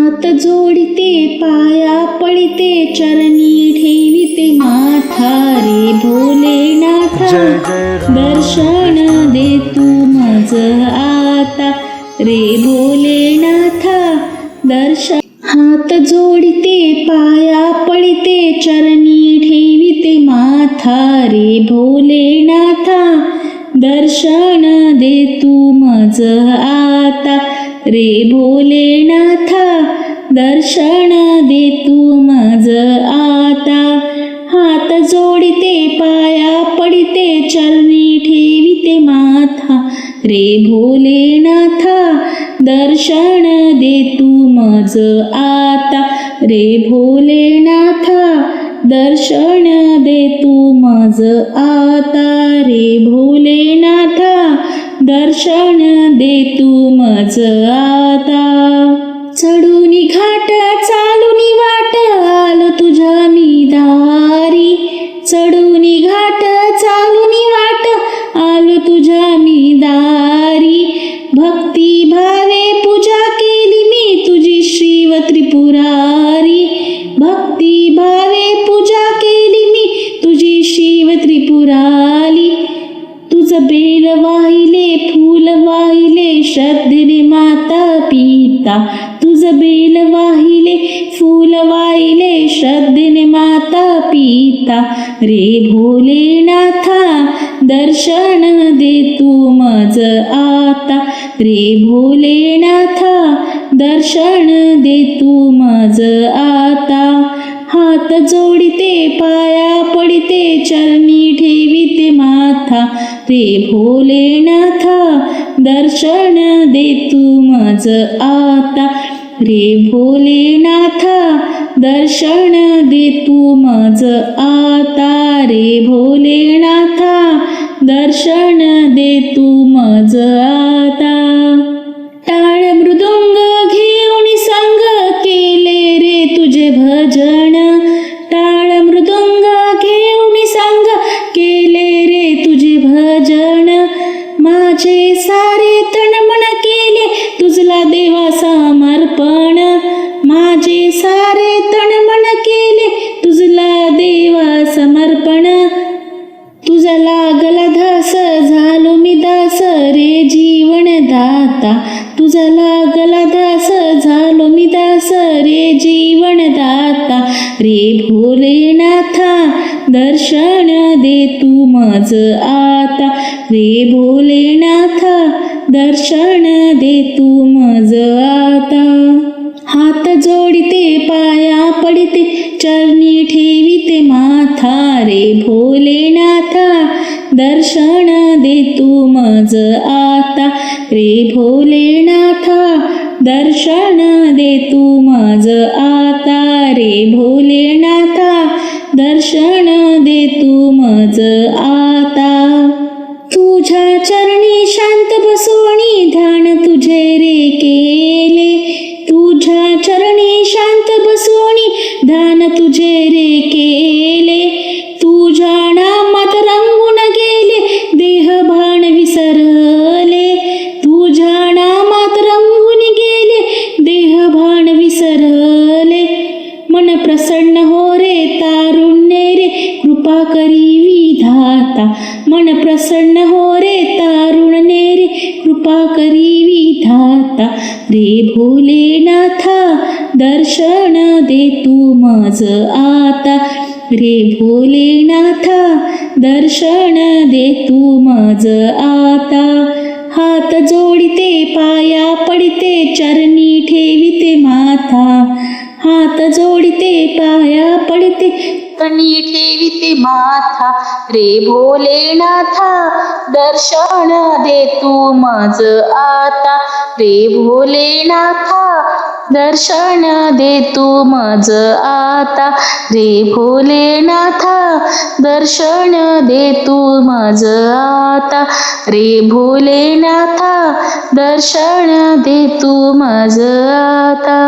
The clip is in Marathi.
हात जोडिते पाया पडिते चरणी ठेविते माथा रे भोलेनाथ दर्शन दे तू मज आता. रे भोलेनाथ दर्शन. हात जोडिते पाया पडिते चरणी ठेविते माथा रे भोलेनाथा दर्शन दे तू मज आता. रे भोलेनाथा दर्शन दे तू मज आता. हात जोडिते पाया पडिते चरणी ठेविते माथा. रे भोलेनाथा दर्शन दे तू मज आता. रे भोलेनाथा दर्शन दे तू मज आता. रे भोलेनाथा दर्शन दे तू मज आता. चढून घाट चालून वाट आलो तुझ्या मी दारी चढून घाट चालून वाट आलो तुझ्या मी दारी भक्ती भावे जबेल वाहिले फूल वाहिले श्रद्धेने माता पिता रे भोलेनाथा दर्शन दे तू मज आता. रे भोलेनाथा दर्शन दे तू मज आता. हात जोडिते पाया पडिते चरणी ठेविते माथा. रे भोलेनाथा दर्शन दे तू मज आता. रे भोलेनाथा दर्शन दे तू मज आता रे भोलेनाथा दर्शन दे तू मज आता. टाळ मृदुंग घेऊन संग केले रे तुझे भजन टाळ मृदुंग घेऊन संग केले रे तुझे भजन. माझे सारे तणमण मन केले तुझला देवा रे भोलेनाथा दर्शन दे तू मज आता. रे भोलेनाथा दर्शन दे तू मज आता. हात जोडिते पाया पडिते चरणी ठेविते माथा रे भोलेनाथा दर्शन दे तू मज आता. रे भोलेनाथा दर्शन दे तू माझ आता रे भोलेनाथा. दर्शन दे तू मज आ विधाता मन प्रसन्न हो रे तारुण्य रे कृपा करी विधाता रे भोलेनाथा दर्शन दे तू मज आता रे भोलेनाथा दर्शन दे तू मज आता हात जोडिते पाया पडिते चरणी ठेविते माथा हात जोडिते पाया पडिते चरणी ठेविते माथा. रे भोलेनाथा दर्शन दे तू मज आता. रे भोलेनाथा दर्शन दे तू मज आता. रे भोलेनाथा दर्शन दे तू मज आता. रे भोलेनाथा दर्शन दे तू मज आता.